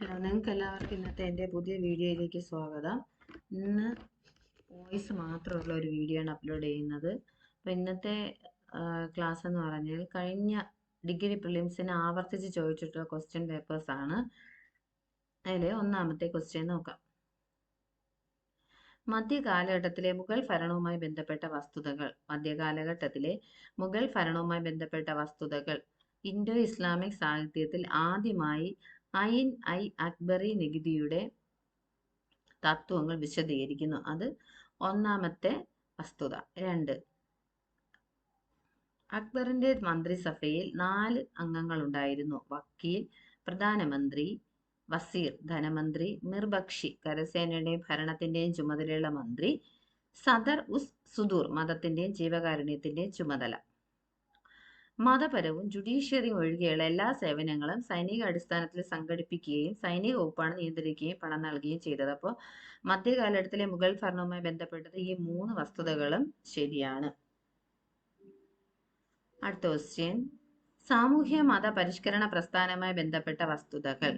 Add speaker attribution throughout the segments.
Speaker 1: hello നിങ്ങൾക്ക് എല്ലാവർക്കും ഇന്നത്തെ എൻ്റെ പുതിയ വീഡിയോയിലേക്ക് സ്വാഗതം ഇന്ന് വോയിസ് മാത്രമുള്ള ഒരു വീഡിയോ ആണ് അപ്ലോഡ് ചെയ്യുന്നത് അപ്പം ഇന്നത്തെ ക്ലാസ് എന്ന് പറഞ്ഞാൽ കഴിഞ്ഞ ഡിഗ്രി പ്രിലിംസിന് ആവർത്തിച്ച് ചോദിച്ചിട്ടുള്ള ക്വസ്റ്റ്യൻ പേപ്പേഴ്സാണ് ആണ് ഒന്നാമത്തെ ക്വസ്റ്റ്യൻ നോക്കാം മധ്യകാലഘട്ടത്തിലെ മുഗൾ ഭരണവുമായി ബന്ധപ്പെട്ട വസ്തുതകൾ മധ്യകാലഘട്ടത്തിലെ മുഗൾ ഭരണവുമായി ബന്ധപ്പെട്ട വസ്തുതകൾ ഇൻഡോ ഇസ്ലാമിക് സാഹിത്യത്തിൽ ആദ്യമായി ഐൻ ഐ അക്ബറി നികുതിയുടെ തത്വങ്ങൾ വിശദീകരിക്കുന്നു അത് ഒന്നാമത്തെ വസ്തുത രണ്ട് അക്ബറിന്റെ മന്ത്രിസഭയിൽ നാല് അംഗങ്ങൾ ഉണ്ടായിരുന്നു വക്കീൽ പ്രധാനമന്ത്രി വസീർ ധനമന്ത്രി മിർബക്ഷി കരസേനയുടെയും ഭരണത്തിന്റെയും ചുമതലയുള്ള മന്ത്രി സദർ ഉസ് സുദൂർ മതത്തിന്റെയും ജീവകാരുണ്യത്തിന്റെയും ചുമതല മതപരവും ജുഡീഷ്യറിയും ഒഴികെയുള്ള എല്ലാ സേവനങ്ങളും സൈനിക അടിസ്ഥാനത്തിൽ സംഘടിപ്പിക്കുകയും സൈനിക വകുപ്പാണ് നിയന്ത്രിക്കുകയും പണം നൽകുകയും ചെയ്തത് അപ്പോൾ മധ്യകാലഘട്ടത്തിലെ മുഗൾ ഭരണവുമായി ബന്ധപ്പെട്ടത് ഈ മൂന്ന് വസ്തുതകളും ശരിയാണ് അടുത്ത ക്വസ്റ്റ്യൻ സാമൂഹ്യ മത പരിഷ്കരണ പ്രസ്ഥാനവുമായി ബന്ധപ്പെട്ട വസ്തുതകൾ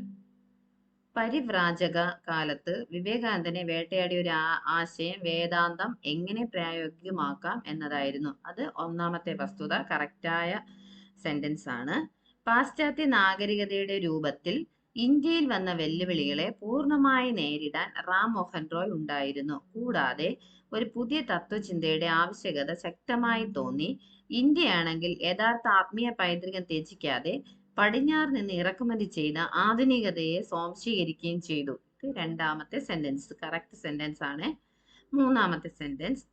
Speaker 1: പരിവ്രാജക കാലത്ത് വിവേകാനന്ദനെ വേട്ടയാടിയ ഒരു ആശയം വേദാന്തം എങ്ങനെ പ്രായോഗികമാക്കാം എന്നതായിരുന്നു അത് ഒന്നാമത്തെ വസ്തുത കറക്റ്റായ സെന്റൻസ് ആണ് പാശ്ചാത്യ നാഗരികതയുടെ രൂപത്തിൽ ഇന്ത്യയിൽ വന്ന വെല്ലുവിളികളെ പൂർണ്ണമായി നേരിടാൻ റാം മോഹൻ റോയ് ഉണ്ടായിരുന്നു കൂടാതെ ഒരു പുതിയ തത്വചിന്തയുടെ ആവശ്യകത ശക്തമായി തോന്നി ഇന്ത്യയാണെങ്കിൽ യഥാർത്ഥ ആത്മീയ പൈതൃകം ത്യജിക്കാതെ പടിഞ്ഞാറ് നിന്ന് ഇറക്കുമതി ചെയ്ത ആധുനികതയെ സ്വാംശീകരിക്കുകയും ചെയ്തു ഇത് രണ്ടാമത്തെ സെന്റൻസ് കറക്റ്റ് സെന്റൻസ് ആണ് മൂന്നാമത്തെ സെന്റൻസ്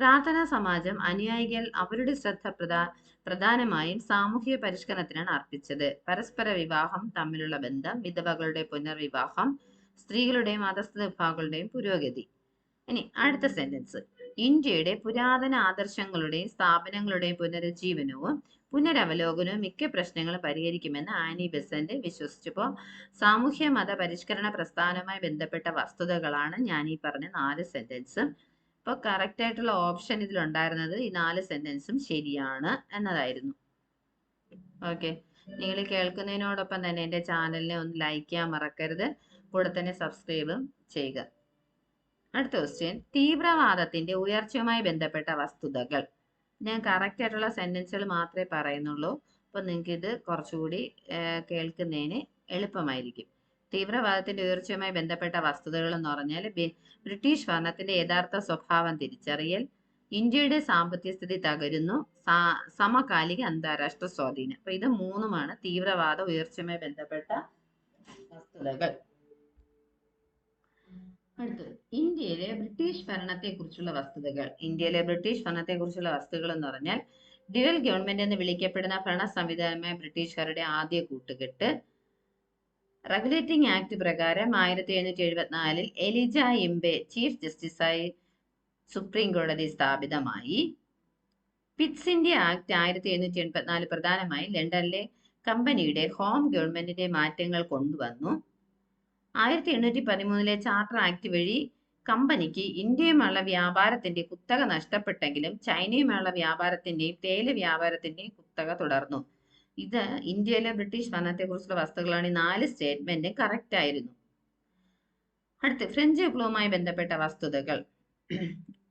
Speaker 1: പ്രാർത്ഥനാ സമാജം അനുയായികൾ അവരുടെ ശ്രദ്ധ പ്രധാന പ്രധാനമായും സാമൂഹിക പരിഷ്കരണത്തിനാണ് അർപ്പിച്ചത് പരസ്പര വിവാഹം തമ്മിലുള്ള ബന്ധം വിധവകളുടെ പുനർവിവാഹം സ്ത്രീകളുടെയും അധസ്ഥ വിഭാഗങ്ങളുടെയും പുരോഗതി ഇനി അടുത്ത സെന്റൻസ് ഇന്ത്യയുടെ പുരാതന ആദർശങ്ങളുടെയും സ്ഥാപനങ്ങളുടെയും പുനരുജ്ജീവനവും പുനരവലോകനവും മിക്ക പ്രശ്നങ്ങളും പരിഹരിക്കുമെന്ന് ആനി ബെസന്റ് വിശ്വസിച്ചപ്പോൾ സാമൂഹ്യ മത പരിഷ്കരണ പ്രസ്ഥാനവുമായി ബന്ധപ്പെട്ട വസ്തുതകളാണ് ഞാൻ ഈ പറഞ്ഞ നാല് സെന്റൻസും അപ്പൊ കറക്റ്റ് ആയിട്ടുള്ള ഓപ്ഷൻ ഇതിൽ ഉണ്ടായിരുന്നത് ഈ നാല് സെന്റൻസും ശരിയാണ് എന്നതായിരുന്നു ഓക്കെ നിങ്ങൾ കേൾക്കുന്നതിനോടൊപ്പം തന്നെ എൻ്റെ ചാനലിനെ ഒന്ന് ലൈക്ക് ചെയ്യാൻ മറക്കരുത് കൂടെ തന്നെ സബ്സ്ക്രൈബും ചെയ്യുക അടുത്ത ക്വസ്റ്റ്യൻ തീവ്രവാദത്തിന്റെ ഉയർച്ചയുമായി ബന്ധപ്പെട്ട വസ്തുതകൾ ഞാൻ കറക്റ്റ് ആയിട്ടുള്ള സെന്റൻസുകൾ മാത്രമേ പറയുന്നുള്ളൂ അപ്പോൾ നിങ്ങൾക്ക് ഇത് കുറച്ചുകൂടി കേൾക്കുന്നതിന് എളുപ്പമായിരിക്കും തീവ്രവാദത്തിന്റെ ഉയർച്ചയുമായി ബന്ധപ്പെട്ട വസ്തുതകൾ എന്ന് പറഞ്ഞാൽ ബ്രിട്ടീഷ് ഭരണത്തിന്റെ യഥാർത്ഥ സ്വഭാവം തിരിച്ചറിയൽ ഇന്ത്യയുടെ സാമ്പത്തിക സ്ഥിതി തകരുന്നു സമകാലിക അന്താരാഷ്ട്ര സ്വാധീനം അപ്പൊ ഇത് മൂന്നുമാണ് തീവ്രവാദ ഉയർച്ചയുമായി ബന്ധപ്പെട്ട വസ്തുതകൾ അടുത്തത് ഇന്ത്യയിലെ ബ്രിട്ടീഷ് ഭരണത്തെക്കുറിച്ചുള്ള വസ്തുതകൾ ഇന്ത്യയിലെ ബ്രിട്ടീഷ് ഭരണത്തെക്കുറിച്ചുള്ള വസ്തുതകൾ എന്ന് പറഞ്ഞാൽ ഡ്യുവൽ ഗവൺമെന്റ് എന്ന് വിളിക്കപ്പെടുന്ന ഭരണ സംവിധാനമായ ബ്രിട്ടീഷുകാരുടെ ആദ്യ കൂട്ടുകെട്ട് റെഗുലേറ്റിംഗ് ആക്ട് പ്രകാരം ആയിരത്തി എഴുന്നൂറ്റി എഴുപത്തിനാലിൽ എലിജ എംബെ ചീഫ് ജസ്റ്റിസായി സുപ്രീം കോടതി സ്ഥാപിതമായി പിറ്റ്സ് ഇന്ത്യ ആക്ട് ആയിരത്തി എഴുന്നൂറ്റി എൺപത്തിനാല് പ്രധാനമായി ലണ്ടനിലെ കമ്പനിയുടെ ഹോം ഗവൺമെന്റിന്റെ മാറ്റങ്ങൾ കൊണ്ടുവന്നു ആയിരത്തി എണ്ണൂറ്റി പതിമൂന്നിലെ ചാർട്ടർ ആക്ട് വഴി കമ്പനിക്ക് ഇന്ത്യയുമുള്ള വ്യാപാരത്തിന്റെ കുത്തക നഷ്ടപ്പെട്ടെങ്കിലും ചൈനയുമുള്ള വ്യാപാരത്തിന്റെയും തേയില വ്യാപാരത്തിന്റെയും കുത്തക തുടർന്നു ഇത് ഇന്ത്യയിലെ ബ്രിട്ടീഷ് ഭരണത്തെക്കുറിച്ചുള്ള വസ്തുക്കളാണ് ഈ നാല് സ്റ്റേറ്റ്മെന്റ് കറക്റ്റ് ആയിരുന്നു അടുത്ത് ഫ്രഞ്ച് വിപ്ലവവുമായി ബന്ധപ്പെട്ട വസ്തുതകൾ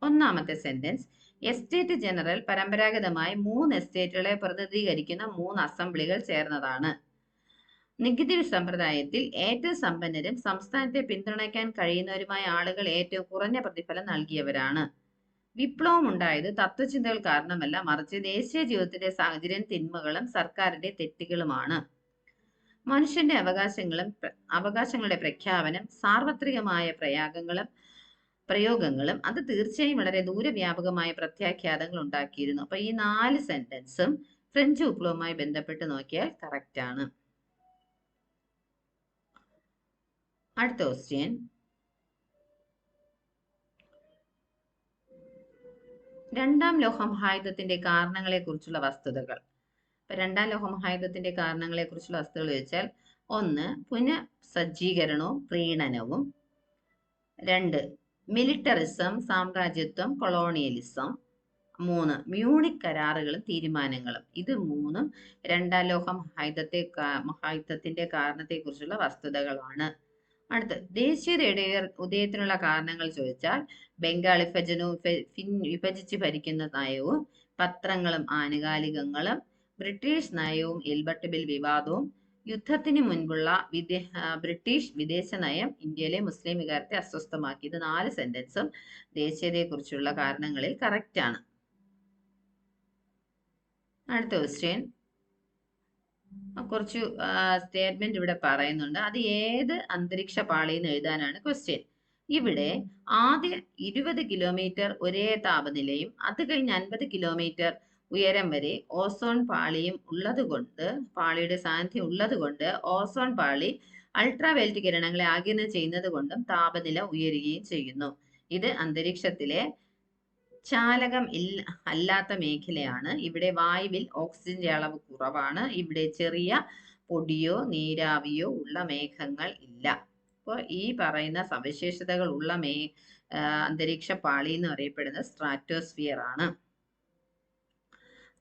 Speaker 1: ഒന്നാമത്തെ സെന്റൻസ് എസ്റ്റേറ്റ് ജനറൽ പരമ്പരാഗതമായി മൂന്ന് എസ്റ്റേറ്റുകളെ പ്രതിനിധീകരിക്കുന്ന മൂന്ന് അസംബ്ലികൾ ചേർന്നതാണ് നികുതി സമ്പ്രദായത്തിൽ ഏറ്റവും സമ്പന്നരും സംസ്ഥാനത്തെ പിന്തുണയ്ക്കാൻ കഴിയുന്നവരുമായ ആളുകൾ ഏറ്റവും കുറഞ്ഞ പ്രതിഫലം നൽകിയവരാണ് വിപ്ലവം ഉണ്ടായത് തത്വചിന്തകൾ കാരണമല്ല മറിച്ച് ദേശീയ ജീവിതത്തിന്റെ സാഹചര്യം തിന്മകളും സർക്കാരിന്റെ തെറ്റുകളുമാണ് മനുഷ്യന്റെ അവകാശങ്ങളും അവകാശങ്ങളുടെ പ്രഖ്യാപനം സാർവത്രികമായ പ്രയാഗങ്ങളും പ്രയോഗങ്ങളും അത് തീർച്ചയായും വളരെ ദൂരവ്യാപകമായ പ്രത്യാഖ്യാതങ്ങൾ ഉണ്ടാക്കിയിരുന്നു അപ്പൊ ഈ നാല് സെന്റൻസും ഫ്രഞ്ച് വിപ്ലവവുമായി ബന്ധപ്പെട്ട് നോക്കിയാൽ കറക്റ്റ് ആണ് അടുത്ത ക്വസ്റ്റ്യൻ രണ്ടാം ലോഹമഹായുധത്തിന്റെ കാരണങ്ങളെക്കുറിച്ചുള്ള വസ്തുതകൾ രണ്ടാം ലോഹമഹായുധത്തിന്റെ കാരണങ്ങളെക്കുറിച്ചുള്ള വസ്തുതകൾ ചോദിച്ചാൽ ഒന്ന് പുനഃസജ്ജീകരണവും പ്രീണനവും രണ്ട് മിലിറ്ററിസം സാമ്രാജ്യത്വം കൊളോണിയലിസം മൂന്ന് മ്യൂണിക് കരാറുകളും തീരുമാനങ്ങളും ഇത് മൂന്നും രണ്ടാം ലോക മഹായുദ്ധത്തെ മഹായുദ്ധത്തിന്റെ കാരണത്തെക്കുറിച്ചുള്ള വസ്തുതകളാണ് അടുത്ത് ദേശീയതയുടെ ഉദയത്തിനുള്ള കാരണങ്ങൾ ചോദിച്ചാൽ ബംഗാൾ വിഭജനവും വിഭജിച്ച് ഭരിക്കുന്ന നയവും പത്രങ്ങളും ആനുകാലികങ്ങളും ബ്രിട്ടീഷ് നയവും എൽബർട്ട് ബിൽ വിവാദവും യുദ്ധത്തിന് മുൻപുള്ള വിദേശ ബ്രിട്ടീഷ് വിദേശ നയം ഇന്ത്യയിലെ മുസ്ലിം വികാരത്തെ അസ്വസ്ഥമാക്കി ഇത് നാല് സെന്റൻസും ദേശീയതയെക്കുറിച്ചുള്ള കാരണങ്ങളിൽ ആണ് അടുത്ത ക്വസ്റ്റ്യൻ കുറച്ച് സ്റ്റേറ്റ്മെന്റ് ഇവിടെ പറയുന്നുണ്ട് അത് ഏത് അന്തരീക്ഷ പാളിയിൽ നിന്ന് എഴുതാനാണ് ക്വസ്റ്റ്യൻ ഇവിടെ ആദ്യ ഇരുപത് കിലോമീറ്റർ ഒരേ താപനിലയും അത് കഴിഞ്ഞ് അൻപത് കിലോമീറ്റർ ഉയരം വരെ ഓസോൺ പാളിയും ഉള്ളതുകൊണ്ട് പാളിയുടെ സാന്നിധ്യം ഉള്ളതുകൊണ്ട് ഓസോൺ പാളി അൾട്രാവയലറ്റ് കിരണങ്ങളെ ആഗിരണം ചെയ്യുന്നത് കൊണ്ടും താപനില ഉയരുകയും ചെയ്യുന്നു ഇത് അന്തരീക്ഷത്തിലെ ചാലകം ഇല്ല അല്ലാത്ത മേഖലയാണ് ഇവിടെ വായുവിൽ ഓക്സിജന്റെ അളവ് കുറവാണ് ഇവിടെ ചെറിയ പൊടിയോ നീരാവിയോ ഉള്ള മേഘങ്ങൾ ഇല്ല അപ്പോൾ ഈ പറയുന്ന സവിശേഷതകൾ ഉള്ള മേ അന്തരീക്ഷ പാളി എന്ന് അറിയപ്പെടുന്നത് സ്ട്രാറ്റോസ്ഫിയർ ആണ്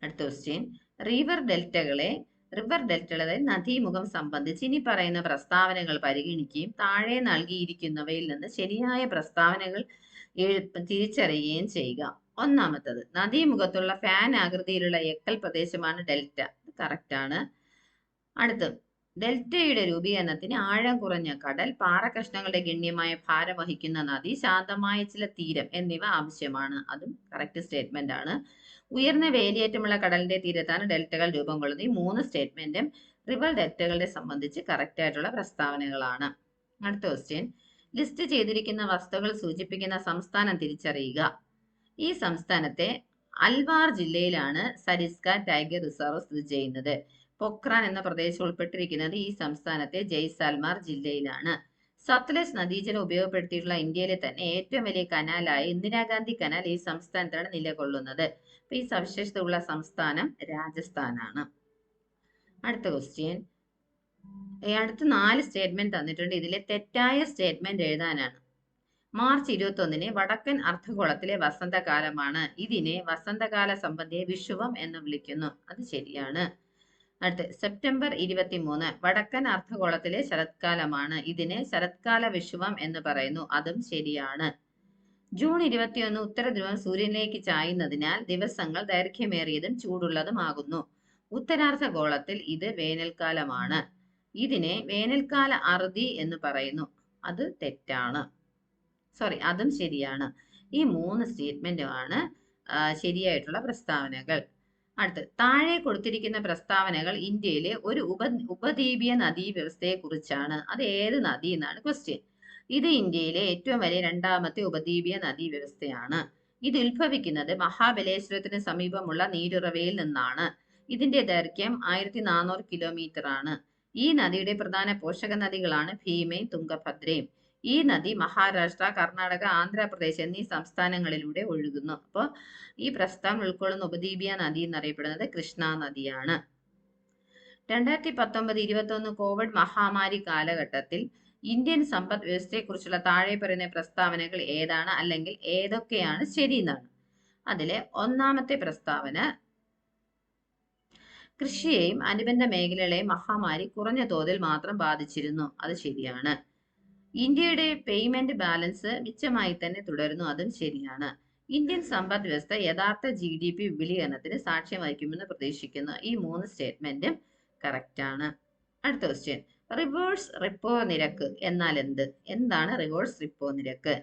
Speaker 1: അടുത്ത ക്വസ്റ്റ്യൻ റിവർ ഡെൽറ്റകളെ റിവർ ഡെൽറ്റകളെ നദീമുഖം സംബന്ധിച്ച് ഇനി പറയുന്ന പ്രസ്താവനകൾ പരിഗണിക്കുകയും താഴെ നൽകിയിരിക്കുന്നവയിൽ നിന്ന് ശരിയായ പ്രസ്താവനകൾ തിരിച്ചറിയുകയും ചെയ്യുക ഒന്നാമത്തത് നദീമുഖത്തുള്ള ഫാൻ ആകൃതിയിലുള്ള എക്കൽ പ്രദേശമാണ് ഡെൽറ്റ ആണ് അടുത്ത് ഡെൽറ്റയുടെ രൂപീകരണത്തിന് ആഴം കുറഞ്ഞ കടൽ പാറകഷ്ണങ്ങളുടെ ഗണ്യമായ ഭാരം വഹിക്കുന്ന നദി ശാന്തമായ ചില തീരം എന്നിവ ആവശ്യമാണ് അതും കറക്റ്റ് സ്റ്റേറ്റ്മെന്റ് ആണ് ഉയർന്ന വേലിയേറ്റമുള്ള കടലിന്റെ തീരത്താണ് ഡെൽറ്റകൾ രൂപം കൊള്ളുന്നത് ഈ മൂന്ന് സ്റ്റേറ്റ്മെന്റും റിവർ ഡെൽറ്റകളെ സംബന്ധിച്ച് കറക്റ്റ് ആയിട്ടുള്ള പ്രസ്താവനകളാണ് അടുത്ത ക്വസ്റ്റ്യൻ ലിസ്റ്റ് ചെയ്തിരിക്കുന്ന വസ്തുക്കൾ സൂചിപ്പിക്കുന്ന സംസ്ഥാനം തിരിച്ചറിയുക ഈ സംസ്ഥാനത്തെ അൽവാർ ജില്ലയിലാണ് സരിസ്ക ടൈഗർ റിസർവ് സ്ഥിതി ചെയ്യുന്നത് പൊക്രാൻ എന്ന പ്രദേശം ഉൾപ്പെട്ടിരിക്കുന്നത് ഈ സംസ്ഥാനത്തെ ജയ്സാൽമാർ ജില്ലയിലാണ് സത്ലജ് നദീജലം ഉപയോഗപ്പെടുത്തിയിട്ടുള്ള ഇന്ത്യയിലെ തന്നെ ഏറ്റവും വലിയ കനാലായ ഇന്ദിരാഗാന്ധി കനാൽ ഈ സംസ്ഥാനത്താണ് നിലകൊള്ളുന്നത് അപ്പൊ ഈ സവിശേഷത ഉള്ള സംസ്ഥാനം രാജസ്ഥാനാണ് അടുത്ത ക്വസ്റ്റ്യൻ അടുത്ത് നാല് സ്റ്റേറ്റ്മെന്റ് തന്നിട്ടുണ്ട് ഇതിലെ തെറ്റായ സ്റ്റേറ്റ്മെന്റ് എഴുതാനാണ് മാർച്ച് ഒന്നിന് വടക്കൻ അർദ്ധഗോളത്തിലെ വസന്തകാലമാണ് ഇതിനെ വസന്തകാല സംബന്ധിയെ വിഷുവം എന്ന് വിളിക്കുന്നു അത് ശരിയാണ് അടുത്ത് സെപ്റ്റംബർ മൂന്ന് വടക്കൻ അർദ്ധഗോളത്തിലെ ശരത്കാലമാണ് ഇതിനെ ശരത്കാല വിഷുവം എന്ന് പറയുന്നു അതും ശരിയാണ് ജൂൺ ഇരുപത്തിയൊന്ന് ഉത്തര ധ്രുവം സൂര്യനിലേക്ക് ചായുന്നതിനാൽ ദിവസങ്ങൾ ദൈർഘ്യമേറിയതും ചൂടുള്ളതുമാകുന്നു ഉത്തരാർദ്ധഗോളത്തിൽ ഇത് വേനൽക്കാലമാണ് ഇതിനെ വേനൽക്കാല അറുതി എന്ന് പറയുന്നു അത് തെറ്റാണ് സോറി അതും ശരിയാണ് ഈ മൂന്ന് സ്റ്റേറ്റ്മെന്റുമാണ് ശരിയായിട്ടുള്ള പ്രസ്താവനകൾ അടുത്ത് താഴെ കൊടുത്തിരിക്കുന്ന പ്രസ്താവനകൾ ഇന്ത്യയിലെ ഒരു ഉപ ഉപദ്വീപീയ നദീ കുറിച്ചാണ് അത് ഏത് നദി എന്നാണ് ക്വസ്റ്റ്യൻ ഇത് ഇന്ത്യയിലെ ഏറ്റവും വലിയ രണ്ടാമത്തെ ഉപദ്വീപീയ നദീ വ്യവസ്ഥയാണ് ഇത് ഉത്ഭവിക്കുന്നത് മഹാബലേശ്വരത്തിന് സമീപമുള്ള നീരുറവയിൽ നിന്നാണ് ഇതിന്റെ ദൈർഘ്യം ആയിരത്തി നാനൂറ് കിലോമീറ്റർ ആണ് ഈ നദിയുടെ പ്രധാന പോഷക നദികളാണ് ഭീമയും തുംഗഭദ്രയും ഈ നദി മഹാരാഷ്ട്ര കർണാടക ആന്ധ്രാപ്രദേശ് എന്നീ സംസ്ഥാനങ്ങളിലൂടെ ഒഴുകുന്നു അപ്പോൾ ഈ പ്രസ്ഥാനം ഉൾക്കൊള്ളുന്ന ഉപദ്വീപിയ നദി എന്നറിയപ്പെടുന്നത് കൃഷ്ണ നദിയാണ് രണ്ടായിരത്തി പത്തൊമ്പത് ഇരുപത്തൊന്ന് കോവിഡ് മഹാമാരി കാലഘട്ടത്തിൽ ഇന്ത്യൻ സമ്പദ് വ്യവസ്ഥയെക്കുറിച്ചുള്ള താഴെ പറയുന്ന പ്രസ്താവനകൾ ഏതാണ് അല്ലെങ്കിൽ ഏതൊക്കെയാണ് ശരിയെന്നാണ് അതിലെ ഒന്നാമത്തെ പ്രസ്താവന കൃഷിയെയും അനുബന്ധ മേഖലകളെയും മഹാമാരി കുറഞ്ഞ തോതിൽ മാത്രം ബാധിച്ചിരുന്നു അത് ശരിയാണ് ഇന്ത്യയുടെ പേയ്മെന്റ് ബാലൻസ് മിച്ചമായി തന്നെ തുടരുന്നു അതും ശരിയാണ് ഇന്ത്യൻ സമ്പദ് വ്യവസ്ഥ യഥാർത്ഥ ജി ഡി പി വിപുലീകരണത്തിന് സാക്ഷ്യം വഹിക്കുമെന്ന് പ്രതീക്ഷിക്കുന്നു ഈ മൂന്ന് സ്റ്റേറ്റ്മെന്റും കറക്റ്റ് ആണ് അടുത്ത ക്വസ്റ്റ്യൻ റിവേഴ്സ് റിപ്പോ നിരക്ക് എന്നാൽ എന്ത് എന്താണ് റിവേഴ്സ് റിപ്പോ നിരക്ക്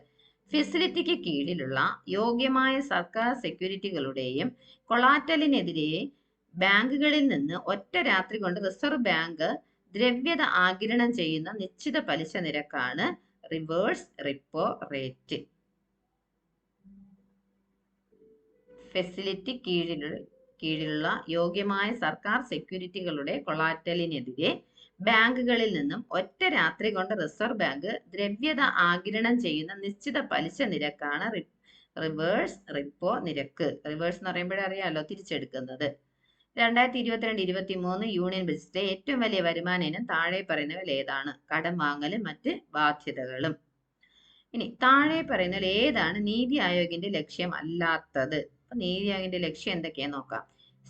Speaker 1: ഫെസിലിറ്റിക്ക് കീഴിലുള്ള യോഗ്യമായ സർക്കാർ സെക്യൂരിറ്റികളുടെയും കൊളാറ്റലിനെതിരെ ബാങ്കുകളിൽ നിന്ന് ഒറ്റ രാത്രി കൊണ്ട് റിസർവ് ബാങ്ക് ദ്രവ്യത ആഗിരണം ചെയ്യുന്ന നിശ്ചിത പലിശ നിരക്കാണ് റിവേഴ്സ് റിപ്പോ റേറ്റ് ഫെസിലിറ്റി കീഴിലുള്ള കീഴിലുള്ള യോഗ്യമായ സർക്കാർ സെക്യൂരിറ്റികളുടെ കൊളാറ്റലിനെതിരെ ബാങ്കുകളിൽ നിന്നും ഒറ്റ രാത്രി കൊണ്ട് റിസർവ് ബാങ്ക് ദ്രവ്യത ആഗിരണം ചെയ്യുന്ന നിശ്ചിത പലിശ നിരക്കാണ് റിവേഴ്സ് റിപ്പോ നിരക്ക് റിവേഴ്സ് എന്ന് പറയുമ്പോഴേ അറിയാമല്ലോ തിരിച്ചെടുക്കുന്നത് രണ്ടായിരത്തി ഇരുപത്തിരണ്ട് ഇരുപത്തി മൂന്ന് യൂണിയൻ ബജറ്റിലെ ഏറ്റവും വലിയ വരുമാന ഇനം താഴെ പറയുന്നവയിൽ ഏതാണ് കടം വാങ്ങലും മറ്റ് ബാധ്യതകളും ഇനി താഴെ പറയുന്നതിൽ ഏതാണ് നീതി ആയോഗിന്റെ ലക്ഷ്യം അല്ലാത്തത് നീതി ആയോഗിന്റെ ലക്ഷ്യം എന്തൊക്കെയാ നോക്കാം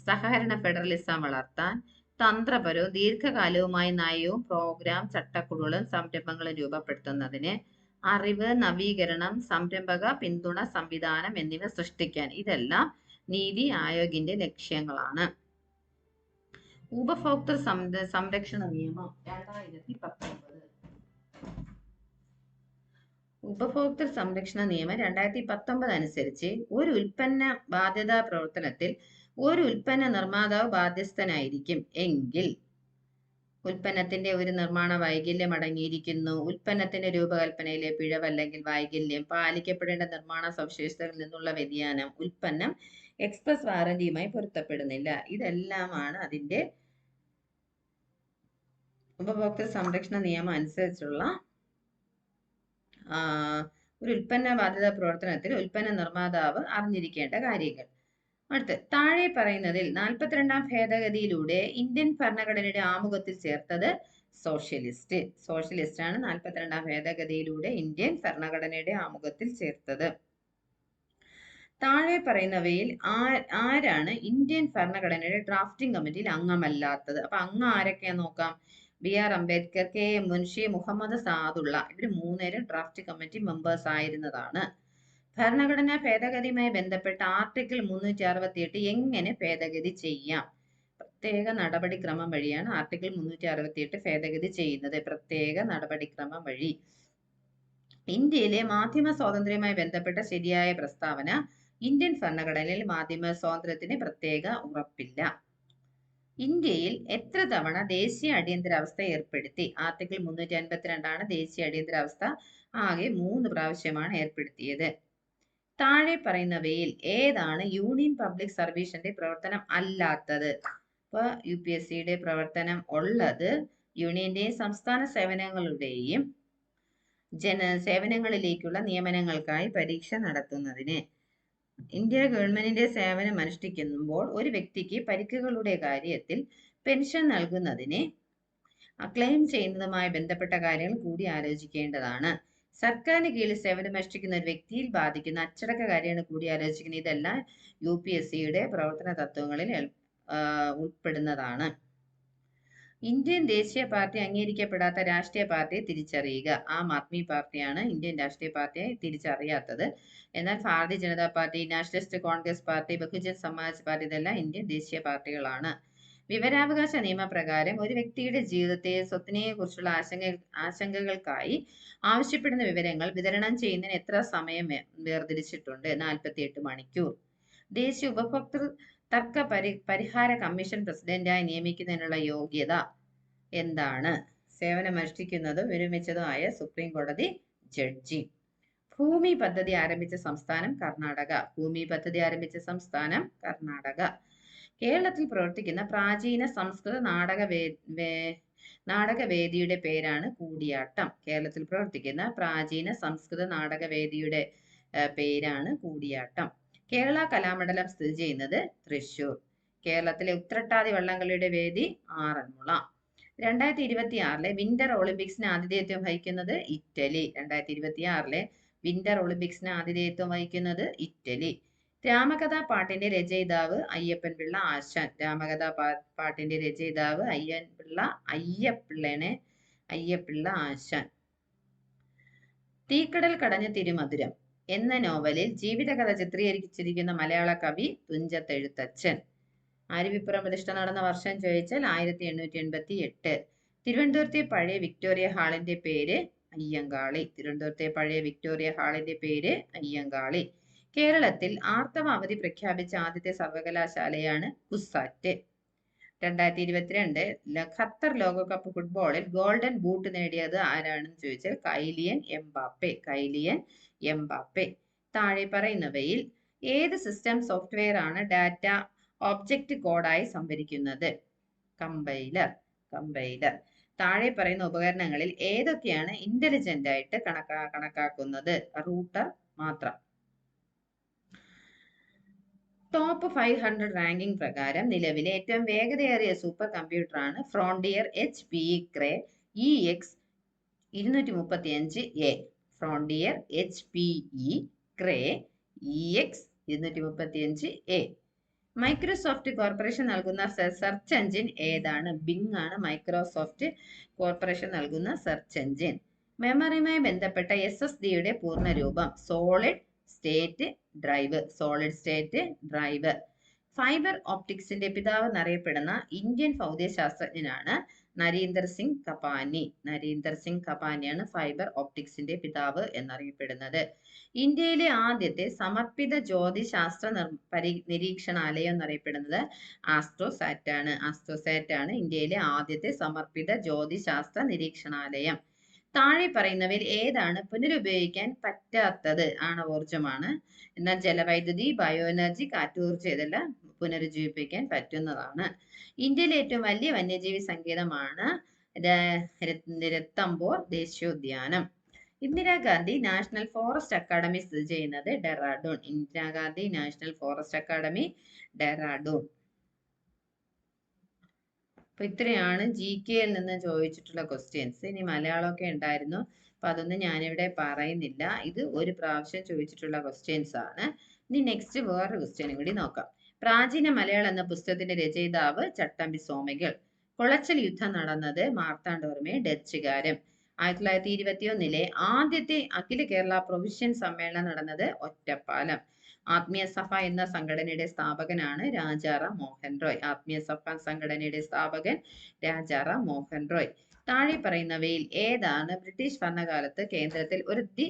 Speaker 1: സഹകരണ ഫെഡറലിസം വളർത്താൻ തന്ത്രപരവും ദീർഘകാലവുമായ നയവും പ്രോഗ്രാം ചട്ടക്കുടകളും സംരംഭങ്ങളും രൂപപ്പെടുത്തുന്നതിന് അറിവ് നവീകരണം സംരംഭക പിന്തുണ സംവിധാനം എന്നിവ സൃഷ്ടിക്കാൻ ഇതെല്ലാം നീതി ആയോഗിന്റെ ലക്ഷ്യങ്ങളാണ് ഉപഭോക്തൃ സംരക്ഷണ നിയമം രണ്ടായിരത്തി പത്തൊമ്പത് ഉപഭോക്തൃ സംരക്ഷണ നിയമം രണ്ടായിരത്തി പത്തൊമ്പത് അനുസരിച്ച് ഒരു ഉൽപ്പന്ന ബാധ്യതാ പ്രവർത്തനത്തിൽ ഒരു ഉൽപ്പന്ന നിർമ്മാതാവ് ബാധ്യസ്ഥനായിരിക്കും എങ്കിൽ ഉൽപ്പന്നത്തിന്റെ ഒരു നിർമ്മാണ വൈകല്യം അടങ്ങിയിരിക്കുന്നു ഉൽപ്പന്നത്തിന്റെ രൂപകൽപ്പനയിലെ പിഴവ് അല്ലെങ്കിൽ വൈകല്യം പാലിക്കപ്പെടേണ്ട നിർമ്മാണ സവിശേഷതകളിൽ നിന്നുള്ള വ്യതിയാനം ഉൽപ്പന്നം എക്സ്പ്രസ് വാറന്റിയുമായി പൊരുത്തപ്പെടുന്നില്ല ഇതെല്ലാമാണ് അതിന്റെ ഉപഭോക്തൃ സംരക്ഷണ നിയമം അനുസരിച്ചുള്ള ഒരു ഉൽപ്പന്ന ബാധ്യത പ്രവർത്തനത്തിൽ ഉൽപ്പന്ന നിർമ്മാതാവ് അറിഞ്ഞിരിക്കേണ്ട കാര്യങ്ങൾ അടുത്ത് താഴെ പറയുന്നതിൽ നാൽപ്പത്തിരണ്ടാം ഭേദഗതിയിലൂടെ ഇന്ത്യൻ ഭരണഘടനയുടെ ആമുഖത്തിൽ ചേർത്തത് സോഷ്യലിസ്റ്റ് സോഷ്യലിസ്റ്റ് ആണ് നാൽപ്പത്തിരണ്ടാം ഭേദഗതിയിലൂടെ ഇന്ത്യൻ ഭരണഘടനയുടെ ആമുഖത്തിൽ ചേർത്തത് താഴെ പറയുന്നവയിൽ ആരാണ് ഇന്ത്യൻ ഭരണഘടനയുടെ ഡ്രാഫ്റ്റിംഗ് കമ്മിറ്റിയിൽ അംഗമല്ലാത്തത് അപ്പൊ അംഗം ആരൊക്കെയാ നോക്കാം B R Ambedkar K M Munshi Muhammad Saadulla ഇവർ മൂന്നുപേരും ഡ്രാഫ്റ്റ് കമ്മിറ്റി മെമ്പേഴ്സ് ആയിരുന്നതാണ് ഭരണഘടനാ ഭേദഗതിയുമായി ബന്ധപ്പെട്ട ആർട്ടിക്കിൾ മുന്നൂറ്റി അറുപത്തി എട്ട് എങ്ങനെ ഭേദഗതി ചെയ്യാം പ്രത്യേക നടപടിക്രമം വഴിയാണ് ആർട്ടിക്കിൾ മുന്നൂറ്റി അറുപത്തി എട്ട് ഭേദഗതി ചെയ്യുന്നത് പ്രത്യേക നടപടിക്രമം വഴി ഇന്ത്യയിലെ മാധ്യമ സ്വാതന്ത്ര്യവുമായി ബന്ധപ്പെട്ട ശരിയായ പ്രസ്താവന ഇന്ത്യൻ ഭരണഘടനയിൽ മാധ്യമ സ്വാതന്ത്ര്യത്തിന് പ്രത്യേക ഉറപ്പില്ല ഇന്ത്യയിൽ എത്ര തവണ ദേശീയ അടിയന്തരാവസ്ഥ ഏർപ്പെടുത്തി ആർട്ടിക്കിൾ മുന്നൂറ്റി അൻപത്തിരണ്ടാണ് ദേശീയ അടിയന്തരാവസ്ഥ ആകെ മൂന്ന് പ്രാവശ്യമാണ് ഏർപ്പെടുത്തിയത് താഴെ പറയുന്നവയിൽ ഏതാണ് യൂണിയൻ പബ്ലിക് സർവീസിന്റെ പ്രവർത്തനം അല്ലാത്തത് ഇപ്പൊ യു പി എസ് സിയുടെ പ്രവർത്തനം ഉള്ളത് യൂണിയന്റെയും സംസ്ഥാന സേവനങ്ങളുടെയും ജന സേവനങ്ങളിലേക്കുള്ള നിയമനങ്ങൾക്കായി പരീക്ഷ നടത്തുന്നതിന് ഇന്ത്യ ഗവൺമെന്റിന്റെ സേവനം അനുഷ്ഠിക്കുമ്പോൾ ഒരു വ്യക്തിക്ക് പരിക്കുകളുടെ കാര്യത്തിൽ പെൻഷൻ നൽകുന്നതിനെ ക്ലെയിം ചെയ്യുന്നതുമായി ബന്ധപ്പെട്ട കാര്യങ്ങൾ കൂടി ആലോചിക്കേണ്ടതാണ് സർക്കാരിന് കീഴിൽ സേവനമനുഷ്ഠിക്കുന്ന ഒരു വ്യക്തിയിൽ ബാധിക്കുന്ന അച്ചടക്ക കാര്യങ്ങൾ കൂടി ആലോചിക്കുന്നത് ഇതെല്ലാം യു പി എസ് സിയുടെ പ്രവർത്തന തത്വങ്ങളിൽ ഉൾപ്പെടുന്നതാണ് ഇന്ത്യൻ ദേശീയ പാർട്ടി അംഗീകരിക്കപ്പെടാത്ത രാഷ്ട്രീയ പാർട്ടിയെ തിരിച്ചറിയുക ആം ആദ്മി പാർട്ടിയാണ് ഇന്ത്യൻ രാഷ്ട്രീയ പാർട്ടിയെ തിരിച്ചറിയാത്തത് എന്നാൽ Bharatiya Janata party Nationalist Congress party Bahujan Samaj party ഇതെല്ലാം ഇന്ത്യൻ ദേശീയ പാർട്ടികളാണ് വിവരാവകാശ നിയമപ്രകാരം ഒരു വ്യക്തിയുടെ ജീവിതത്തെ സ്വത്തിനെ കുറിച്ചുള്ള ആശങ്ക ആശങ്കകൾക്കായി ആവശ്യപ്പെടുന്ന വിവരങ്ങൾ വിതരണം ചെയ്യുന്നതിന് എത്ര സമയം വേർതിരിച്ചിട്ടുണ്ട് എട്ട് മണിക്കൂർ ദേശീയ ഉപഭോക്തൃ തർക്ക പരി പരിഹാര കമ്മീഷൻ പ്രസിഡന്റായി നിയമിക്കുന്നതിനുള്ള യോഗ്യത എന്താണ് സേവനമനുഷ്ഠിക്കുന്നതും വിരമിച്ചതുമായ സുപ്രീം കോടതി ജഡ്ജി ഭൂമി പദ്ധതി ആരംഭിച്ച സംസ്ഥാനം കർണാടക ഭൂമി പദ്ധതി ആരംഭിച്ച സംസ്ഥാനം കർണാടക കേരളത്തിൽ പ്രവർത്തിക്കുന്ന പ്രാചീന സംസ്കൃത നാടക നാടകവേദിയുടെ പേരാണ് കൂടിയാട്ടം കേരളത്തിൽ പ്രവർത്തിക്കുന്ന പ്രാചീന സംസ്കൃത നാടകവേദിയുടെ പേരാണ് കൂടിയാട്ടം കേരള കലാമണ്ഡലം സ്ഥിതി ചെയ്യുന്നത് തൃശൂർ കേരളത്തിലെ ഉത്രട്ടാതി വള്ളംകളിയുടെ വേദി ആറന്മുള രണ്ടായിരത്തി ഇരുപത്തി ആറിലെ വിന്റർ ഒളിമ്പിക്സിന് ആതിഥേയത്വം വഹിക്കുന്നത് ഇറ്റലി രണ്ടായിരത്തി ഇരുപത്തി ആറിലെ വിന്റർ ഒളിമ്പിക്സിന് ആതിഥേയത്വം വഹിക്കുന്നത് ഇറ്റലി രാമകഥാ പാട്ടിന്റെ രചയിതാവ് അയ്യപ്പൻ പിള്ള ആശാൻ രാമകഥാ പാട്ടിന്റെ രചയിതാവ് അയ്യൻ പിള്ള അയ്യപ്പിള്ളനെ അയ്യപ്പിള്ള ആശാൻ തീക്കടൽ കടഞ്ഞ തിരുമധുരം എന്ന നോവലിൽ ജീവിതകഥ ചിത്രീകരിച്ചിരിക്കുന്ന മലയാള കവി തുഞ്ചത്തെഴുത്തച്ഛൻ ആര്യവിപ്പുറം പ്രതിഷ്ഠ നടന്ന വർഷം ചോദിച്ചാൽ ആയിരത്തി എണ്ണൂറ്റി എൺപത്തി എട്ട് തിരുവനന്തപുരത്തെ പഴയ വിക്ടോറിയ ഹാളിന്റെ പേര് അയ്യങ്കാളി തിരുവനന്തപുരത്തെ പഴയ വിക്ടോറിയ ഹാളിന്റെ പേര് അയ്യങ്കാളി കേരളത്തിൽ ആർത്തവ അവധി പ്രഖ്യാപിച്ച ആദ്യത്തെ സർവകലാശാലയാണ് കുസാറ്റ് രണ്ടായിരത്തി ഇരുപത്തിരണ്ട് ഖത്തർ ലോകകപ്പ് ഫുട്ബോളിൽ ഗോൾഡൻ ബൂട്ട് നേടിയത് ആരാണെന്ന് ചോദിച്ചാൽ കൈലിയൻ എംബാപ്പെ കൈലിയൻ എംബാപ്പെ താഴെ പറയുന്നവയിൽ ഏത് സിസ്റ്റം സോഫ്റ്റ്വെയർ ആണ് ഡാറ്റ ഒബ്ജക്റ്റ് കോഡായി സംഭരിക്കുന്നത് കമ്പൈലർ കമ്പൈലർ താഴെ പറയുന്ന ഉപകരണങ്ങളിൽ ഏതൊക്കെയാണ് ഇന്റലിജന്റ് ആയിട്ട് കണക്കാ കണക്കാക്കുന്നത് റൂട്ടർ മാത്രം ടോപ്പ് ഫൈവ് ഹൺഡ്രഡ് റാങ്കിംഗ് പ്രകാരം നിലവിലെ ഏറ്റവും വേഗതയേറിയ സൂപ്പർ കമ്പ്യൂട്ടറാണ് Frontier H P Cray E e X ഇരുന്നൂറ്റി മുപ്പത്തി അഞ്ച് A Frontier H P E e Cray E e X ഇരുന്നൂറ്റി മുപ്പത്തി അഞ്ച് എ മൈക്രോസോഫ്റ്റ് കോർപ്പറേഷൻ നൽകുന്ന സെർച്ച് എഞ്ചിൻ ഏതാണ് ബിങ് ആണ് മൈക്രോസോഫ്റ്റ് കോർപ്പറേഷൻ നൽകുന്ന സെർച്ച് എഞ്ചിൻ മെമ്മറിയുമായി ബന്ധപ്പെട്ട എസ് എസ് ഡിയുടെ പൂർണ്ണരൂപം solid state drive solid state drive fibre ഓപ്റ്റിക്സിന്റെ പിതാവ് എന്നറിയപ്പെടുന്ന ഇന്ത്യൻ ഭൗതിക ശാസ്ത്രജ്ഞനാണ് നരീന്ദർ സിംഗ് കപാനി നരീന്ദർ സിംഗ് കപാനിയാണ് ഫൈബർ ഓപ്റ്റിക്സിന്റെ പിതാവ് എന്നറിയപ്പെടുന്നത് ഇന്ത്യയിലെ ആദ്യത്തെ സമർപ്പിത ജ്യോതിശാസ്ത്ര പരി നിരീക്ഷണാലയം എന്നറിയപ്പെടുന്നത് ആസ്ട്രോസാറ്റ് ആണ് ആസ്ട്രോസാറ്റ് ആണ് ഇന്ത്യയിലെ ആദ്യത്തെ സമർപ്പിത ജ്യോതിശാസ്ത്ര നിരീക്ഷണാലയം താഴെ പറയുന്നവയിൽ ഏതാണ് പുനരുപയോഗിക്കാൻ പറ്റാത്തത് ആണവോർജ്ജമാണ് എന്നാൽ ജലവൈദ്യുതി ബയോ എനർജി കാറ്റൂർജ്ജം ഇതെല്ലാം പുനരുജ്ജീവിപ്പിക്കാൻ പറ്റുന്നതാണ് ഇന്ത്യയിലെ ഏറ്റവും വലിയ വന്യജീവി സങ്കേതമാണ് രത്തംബോർ ദേശീയോദ്യാനം ഇന്ദിരാഗാന്ധി നാഷണൽ ഫോറസ്റ്റ് അക്കാദമി സ്ഥിതി ചെയ്യുന്നത് Dehradun Indira Gandhi national forest academy Dehradun അപ്പൊ ഇത്രയാണ് ജി കെയിൽ നിന്ന് ചോദിച്ചിട്ടുള്ള ക്വസ്റ്റ്യൻസ് ഇനി മലയാളമൊക്കെ ഉണ്ടായിരുന്നു അപ്പൊ അതൊന്നും ഞാനിവിടെ പറയുന്നില്ല ഇത് ഒരു പ്രാവശ്യം ചോദിച്ചിട്ടുള്ള ക്വസ്റ്റ്യൻസ് ആണ് ഇനി നെക്സ്റ്റ് വേറൊരു ക്വസ്റ്റ്യനും കൂടി നോക്കാം പ്രാചീന മലയാളം എന്ന പുസ്തകത്തിന്റെ രചയിതാവ് ചട്ടമ്പി സോമികൾ കൊളച്ചൽ യുദ്ധം നടന്നത് മാർത്താണ്ഡവർമ്മയെ ഡച്ചുകാരൻ ആയിരത്തി തൊള്ളായിരത്തി ഇരുപത്തി ഒന്നിലെ ആദ്യത്തെ അഖില കേരള പ്രൊവിഷ്യൻ സമ്മേളനം നടന്നത് ഒറ്റപ്പാലം ആത്മീയ സഭ എന്ന സംഘടനയുടെ സ്ഥാപകനാണ് രാജാറാം മോഹൻ റോയ് ആത്മീയ സഭ സംഘടനയുടെ സ്ഥാപകൻ രാജാറാം മോഹൻ റോയ് താഴെ പറയുന്നവയിൽ ഏതാണ് ബ്രിട്ടീഷ് ഭരണകാലത്ത് കേന്ദ്രത്തിൽ ഒരു ദി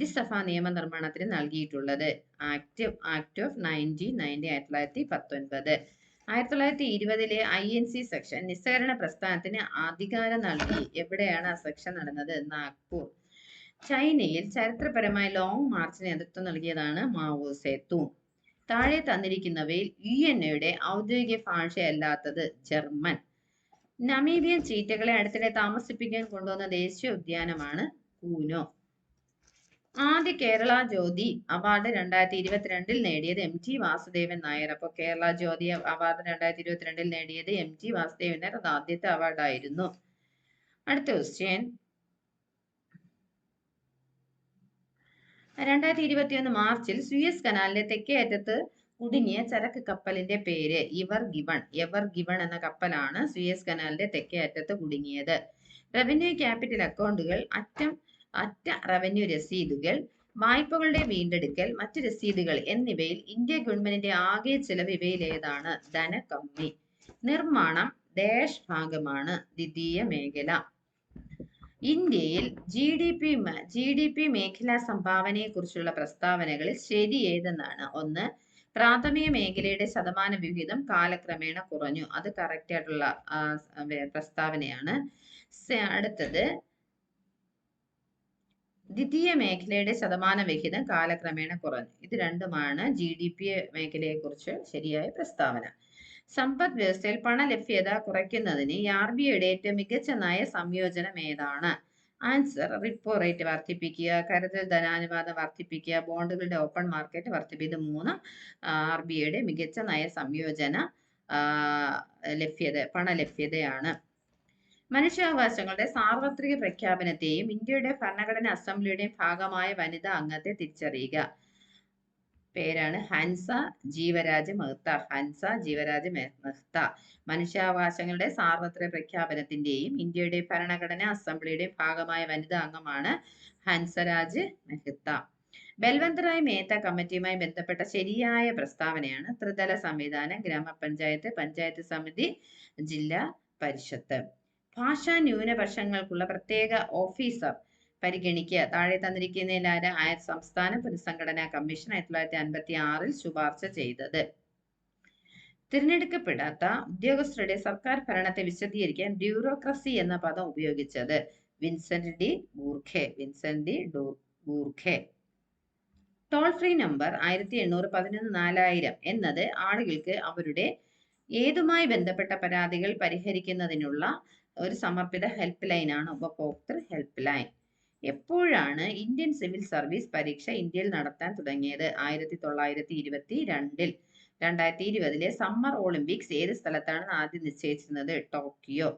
Speaker 1: ദിസഭ നിയമനിർമ്മാണത്തിന് നൽകിയിട്ടുള്ളത് act act of ninety ninety ആയിരത്തി തൊള്ളായിരത്തി പത്തൊൻപത് ആയിരത്തി തൊള്ളായിരത്തി ഇരുപതിലെ ഐ എൻ സി സെക്ഷൻ നിസ്സഹകരണ പ്രസ്ഥാനത്തിന് അധികാരം നൽകി എവിടെയാണ് ആ സെക്ഷൻ നടന്നത് നാഗ്പൂർ ചൈനയിൽ ചരിത്രപരമായ ലോങ് മാർച്ചിന് നേതൃത്വം നൽകിയതാണ് മാവോ സേത്തു താഴെ തന്നിരിക്കുന്നവയിൽ യു എൻ എയുടെ ഔദ്യോഗിക ഭാഷയല്ലാത്തത് ജർമ്മൻ നമീബിയൻ ചീറ്റകളെ അടുത്തിടെ താമസിപ്പിക്കാൻ കൊണ്ടുവന്ന ദേശീയ ഉദ്യാനമാണ് കൂനോ ആദ്യ കേരള ജ്യോതി അവാർഡ് രണ്ടായിരത്തി ഇരുപത്തിരണ്ടിൽ നേടിയത് എം ടി വാസുദേവൻ നായർ അപ്പോൾ കേരള ജ്യോതി അവാർഡ് രണ്ടായിരത്തി ഇരുപത്തിരണ്ടിൽ നേടിയത് എം ടി വാസുദേവൻ നായർ അത് ആദ്യത്തെ അവാർഡായിരുന്നു അടുത്ത ക്വസ്റ്റ്യൻ രണ്ടായിരത്തി ഇരുപത്തിയൊന്ന് മാർച്ചിൽ സുയസ് കനാലിന്റെ തെക്കേ അറ്റത്ത് കുടുങ്ങിയ ചരക്ക് കപ്പലിന്റെ പേര് ഇവർ ഗിവൺ എവർ ഗിവൺ എന്ന കപ്പലാണ് സുയസ് കനാലിന്റെ തെക്കേ അറ്റത്ത് കുടുങ്ങിയത് റവന്യൂ ക്യാപിറ്റൽ അക്കൗണ്ടുകൾ അറ്റം അറ്റ റവന്യൂ രസീതുകൾ വായ്പകളുടെ വീണ്ടെടുക്കൽ മറ്റ് രസീതുകൾ എന്നിവയിൽ ഇന്ത്യ ഗവൺമെന്റിന്റെ ആകെ ചെലവ് ഇവയിലേതാണ് ധനകമ്മി നിർമ്മാണം ദേശ് ഭാഗമാണ് ദ്വിതീയ മേഖല ഇന്ത്യയിൽ G D P G D P മേഖലാ സംഭാവനയെ കുറിച്ചുള്ള പ്രസ്താവനകളിൽ ശരി ഏതെന്നാണ് ഒന്ന് പ്രാഥമിക മേഖലയുടെ ശതമാന വിഹിതം കാലക്രമേണ കുറഞ്ഞു അത് കറക്റ്റ് ആയിട്ടുള്ള പ്രസ്താവനയാണ് അടുത്തത് ദ്വിതീയ മേഖലയുടെ ശതമാന വിഹിതം കാലക്രമേണ കുറഞ്ഞു ഇത് രണ്ടുമാണ് ജി ഡി പി മേഖലയെ കുറിച്ച് ശരിയായ പ്രസ്താവന സമ്പദ് വ്യവസ്ഥയിൽ പണലഭ്യത കുറയ്ക്കുന്നതിന് ആർ ബി ഐയുടെ ഏറ്റവും മികച്ച നയ സംയോജനം ഏതാണ് ആൻസർ റിപ്പോ റേറ്റ് വർദ്ധിപ്പിക്കുക കരുതൽ ധനാനുപാതം വർദ്ധിപ്പിക്കുക ബോണ്ടുകളുടെ ഓപ്പൺ മാർക്കറ്റ് വർദ്ധിപ്പിക്കുക ഇത് മൂന്ന് ആർ ബി ഐയുടെ മികച്ച നയ സംയോജന ലഭ്യത പണലഭ്യതയാണ് മനുഷ്യാവകാശങ്ങളുടെ സാർവത്രിക പ്രഖ്യാപനത്തെയും ഇന്ത്യയുടെ ഭരണഘടന അസംബ്ലിയുടെയും ഭാഗമായ വനിതാ അംഗത്തെ തിരിച്ചറിയുക പേരാണ് ഹൻസ ജീവരാജ് മെഹ്ത ഹൻസ ജീവരാജ് മെഹ്ത മനുഷ്യാവകാശങ്ങളുടെ സാർവത്ര പ്രഖ്യാപനത്തിന്റെയും ഇന്ത്യയുടെ ഭരണഘടന അസംബ്ലിയുടെയും ഭാഗമായ വനിതാ അംഗമാണ് ഹൻസരാജ് മെഹ്ത ബൽവന്തറായ് മേത്ത കമ്മിറ്റിയുമായി ബന്ധപ്പെട്ട ശരിയായ പ്രസ്താവനയാണ് ത്രിതല സംവിധാനം ഗ്രാമപഞ്ചായത്ത് പഞ്ചായത്ത് സമിതി ജില്ലാ പരിഷത്ത് ഭാഷാ ന്യൂനപക്ഷങ്ങൾക്കുള്ള പ്രത്യേക ഓഫീസർ പരിഗണിക്കുക താഴെ തന്നിരിക്കുന്നതിനാണ് ആയ സംസ്ഥാന പുനഃസംഘടനാ കമ്മീഷൻ ആയിരത്തി തൊള്ളായിരത്തി അൻപത്തി ആറിൽ ശുപാർശ ചെയ്തത് തിരഞ്ഞെടുക്കപ്പെടാത്ത ഉദ്യോഗസ്ഥരുടെ സർക്കാർ ഭരണത്തെ വിശദീകരിക്കാൻ ബ്യൂറോക്രസി എന്ന പദം ഉപയോഗിച്ചത് Vincent de Gournay Vincent de Gournay toll free number ആയിരത്തി എണ്ണൂറ് പതിനൊന്ന് നാലായിരം എന്നത് ആളുകൾക്ക് അവരുടെ ഏതുമായി ബന്ധപ്പെട്ട പരാതികൾ പരിഹരിക്കുന്നതിനുള്ള ഒരു സമർപ്പിത ഹെൽപ്പ് ലൈനാണ് ഉപഭോക്തൃ ഹെൽപ്പ് ലൈൻ എപ്പോഴാണ് ഇന്ത്യൻ സിവിൽ സർവീസ് പരീക്ഷ ഇന്ത്യയിൽ നടത്താൻ തുടങ്ങിയത് ആയിരത്തി തൊള്ളായിരത്തി ഇരുപത്തി രണ്ടിൽ രണ്ടായിരത്തി ഇരുപതിലെ സമ്മർ ഒളിമ്പിക്സ് ഏത് സ്ഥലത്താണ് ആദ്യം നിശ്ചയിച്ചിരുന്നത് ടോക്കിയോ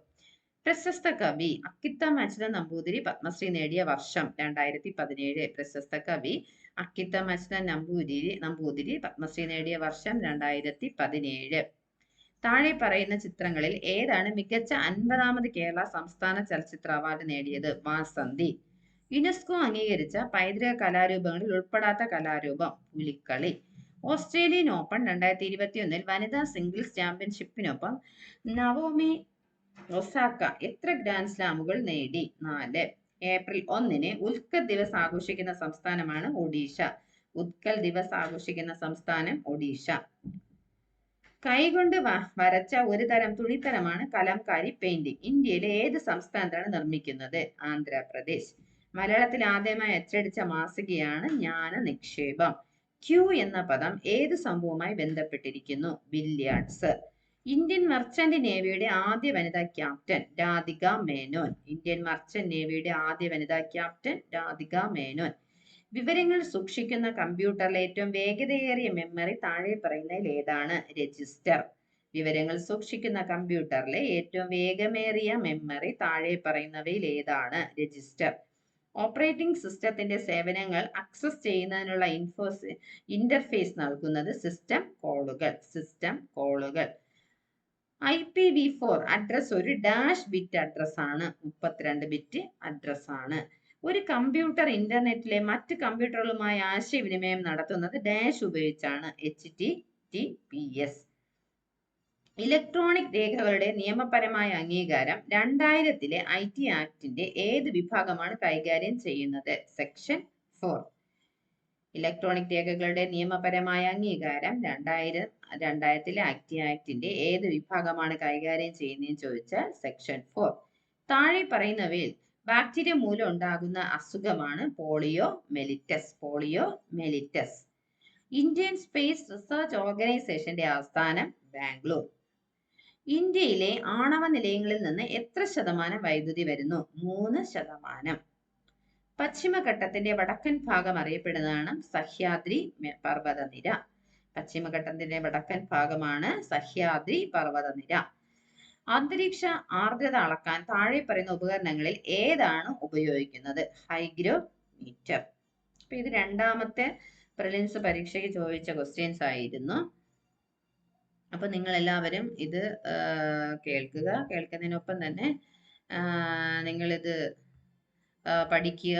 Speaker 1: പ്രശസ്ത കവി അക്കിത്ത മച്ചിത നമ്പൂതിരി പത്മശ്രീ നേടിയ വർഷം രണ്ടായിരത്തി പതിനേഴ് പ്രശസ്ത കവി അക്കിത്ത മച്ചിത നമ്പൂതിരി നമ്പൂതിരി പത്മശ്രീ നേടിയ വർഷം രണ്ടായിരത്തി പതിനേഴ് താഴെ പറയുന്ന ചിത്രങ്ങളിൽ ഏതാണ് മികച്ച അൻപതാമത് കേരള സംസ്ഥാന ചലച്ചിത്ര അവാർഡ് നേടിയത് വാസന്തി യുനെസ്കോ അംഗീകരിച്ച പൈതൃക കലാരൂപങ്ങളിൽ ഉൾപ്പെടാത്ത കലാരൂപം പുലിക്കളി ഓസ്ട്രേലിയൻ ഓപ്പൺ രണ്ടായിരത്തി ഇരുപത്തി ഒന്നിൽ വനിതാ സിംഗിൾസ് ചാമ്പ്യൻഷിപ്പിനൊപ്പം നവോമി ഒസാക്ക എത്ര ഗ്രാൻഡ് സ്ലാമുകൾ നേടി നാല് ഏപ്രിൽ ഒന്നിന് ഉത്കൽ ദിവസ് ആഘോഷിക്കുന്ന സംസ്ഥാനമാണ് ഒഡീഷ ഉത്കൽ ദിവസ് ആഘോഷിക്കുന്ന സംസ്ഥാനം ഒഡീഷ കൈകൊണ്ട് വരച്ച ഒരു തരം തുണിത്തരമാണ് കലംകാരി പെയിന്റിംഗ് ഇന്ത്യയിലെ ഏത് സംസ്ഥാനത്താണ് നിർമ്മിക്കുന്നത് ആന്ധ്രാപ്രദേശ് മലയാളത്തിൽ ആദ്യമായി അച്ചടിച്ച മാസികയാണ് ജ്ഞാന നിക്ഷേപം ക്യൂ എന്ന പദം ഏത് സംഭവവുമായി ബന്ധപ്പെട്ടിരിക്കുന്നു വില്യാർഡ്സ് ഇന്ത്യൻ മർച്ചന്റ് നേവിയുടെ ആദ്യ വനിതാ captain Radhika Menon Indian merchant നേവിയുടെ ആദ്യ വനിതാ ക്യാപ്റ്റൻ രാധിക മേനോൻ വിവരങ്ങൾ സൂക്ഷിക്കുന്ന കമ്പ്യൂട്ടറിലെ ഏറ്റവും വേഗതയേറിയ മെമ്മറി താഴെ പറയുന്നതിൽ ഏതാണ് രജിസ്റ്റർ വിവരങ്ങൾ സൂക്ഷിക്കുന്ന കമ്പ്യൂട്ടറിലെ ഏറ്റവും വേഗമേറിയ മെമ്മറി താഴെ പറയുന്നവയിൽ ഏതാണ് രജിസ്റ്റർ ഓപ്പറേറ്റിംഗ് സിസ്റ്റത്തിന്റെ സേവനങ്ങൾ അക്സസ് ചെയ്യുന്നതിനുള്ള ഇൻഫോസ് ഇന്റർഫേസ് നൽകുന്നത് സിസ്റ്റം കോളുകൾ സിസ്റ്റം കോളുകൾ I P V four address ഒരു ഡാഷ് ബിറ്റ് അഡ്രസ് ആണ് മുപ്പത്തിരണ്ട് ബിറ്റ് അഡ്രസ് ആണ് ഒരു കമ്പ്യൂട്ടർ ഇന്റർനെറ്റിലെ മറ്റ് കമ്പ്യൂട്ടറുകളുമായി ആശയവിനിമയം നടത്തുന്നത് ഡാഷ് ഉപയോഗിച്ചാണ് H T T P S electronic രേഖകളുടെ നിയമപരമായ അംഗീകാരം രണ്ടായിരത്തിലെ ഐ ടി ആക്ടിന്റെ ഏത് വിഭാഗമാണ് കൈകാര്യം ചെയ്യുന്നത് സെക്ഷൻ ഫോർ ഇലക്ട്രോണിക് രേഖകളുടെ നിയമപരമായ അംഗീകാരം രണ്ടായിരം രണ്ടായിരത്തിലെ ആക്ടി ആക്ടിന്റെ ഏത് വിഭാഗമാണ് കൈകാര്യം ചെയ്യുന്നതെന്ന് ചോദിച്ചാൽ സെക്ഷൻ ഫോർ താഴെ പറയുന്നവയിൽ ബാക്ടീരിയ മൂലം ഉണ്ടാകുന്ന അസുഖമാണ് polio mellitus polio mellitus Indian space research ഓർഗനൈസേഷന്റെ ആസ്ഥാനം ബാംഗ്ലൂർ ഇന്ത്യയിലെ ആണവ നിലയങ്ങളിൽ നിന്ന് എത്ര ശതമാനം വൈദ്യുതി വരുന്നു മൂന്ന് ശതമാനം പശ്ചിമഘട്ടത്തിന്റെ വടക്കൻ ഭാഗം അറിയപ്പെടുന്നതാണ് സഹ്യാദ്രി പർവ്വതനിര പശ്ചിമഘട്ടത്തിന്റെ വടക്കൻ ഭാഗമാണ് സഹ്യാദ്രി പർവ്വതനിര അന്തരീക്ഷ ആർദ്രത അളക്കാൻ താഴെ പറയുന്ന ഉപകരണങ്ങളിൽ ഏതാണ് ഉപയോഗിക്കുന്നത് ഹൈഗ്രോ മീറ്റർ അപ്പൊ ഇത് രണ്ടാമത്തെ പ്രിലിംസ് പരീക്ഷയ്ക്ക് ചോദിച്ച ക്വസ്റ്റ്യൻസ് ആയിരുന്നു അപ്പോൾ എല്ലാവരും ഇത് കേൾക്കുക കേൾക്കുന്നതിനൊപ്പം തന്നെ നിങ്ങളിത് പഠിക്കുക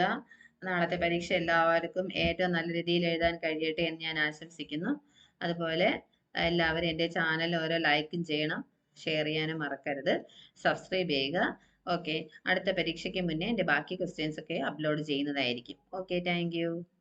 Speaker 1: നാളത്തെ പരീക്ഷ എല്ലാവർക്കും ഏറ്റവും നല്ല രീതിയിൽ എഴുതാൻ കഴിയട്ടെ എന്ന് ഞാൻ ആശംസിക്കുന്നു അതുപോലെ എല്ലാവരും എൻ്റെ ചാനൽ ഓരോ ലൈക്കും ചെയ്യണം ഷെയർ ചെയ്യാനും മറക്കരുത് സബ്സ്ക്രൈബ് ചെയ്യുക ഓക്കെ അടുത്ത പരീക്ഷയ്ക്ക് മുന്നേ എൻ്റെ ബാക്കി ക്വസ്റ്റ്യൻസ് ഒക്കെ അപ്ലോഡ് ചെയ്യുന്നതായിരിക്കും ഓക്കെ താങ്ക്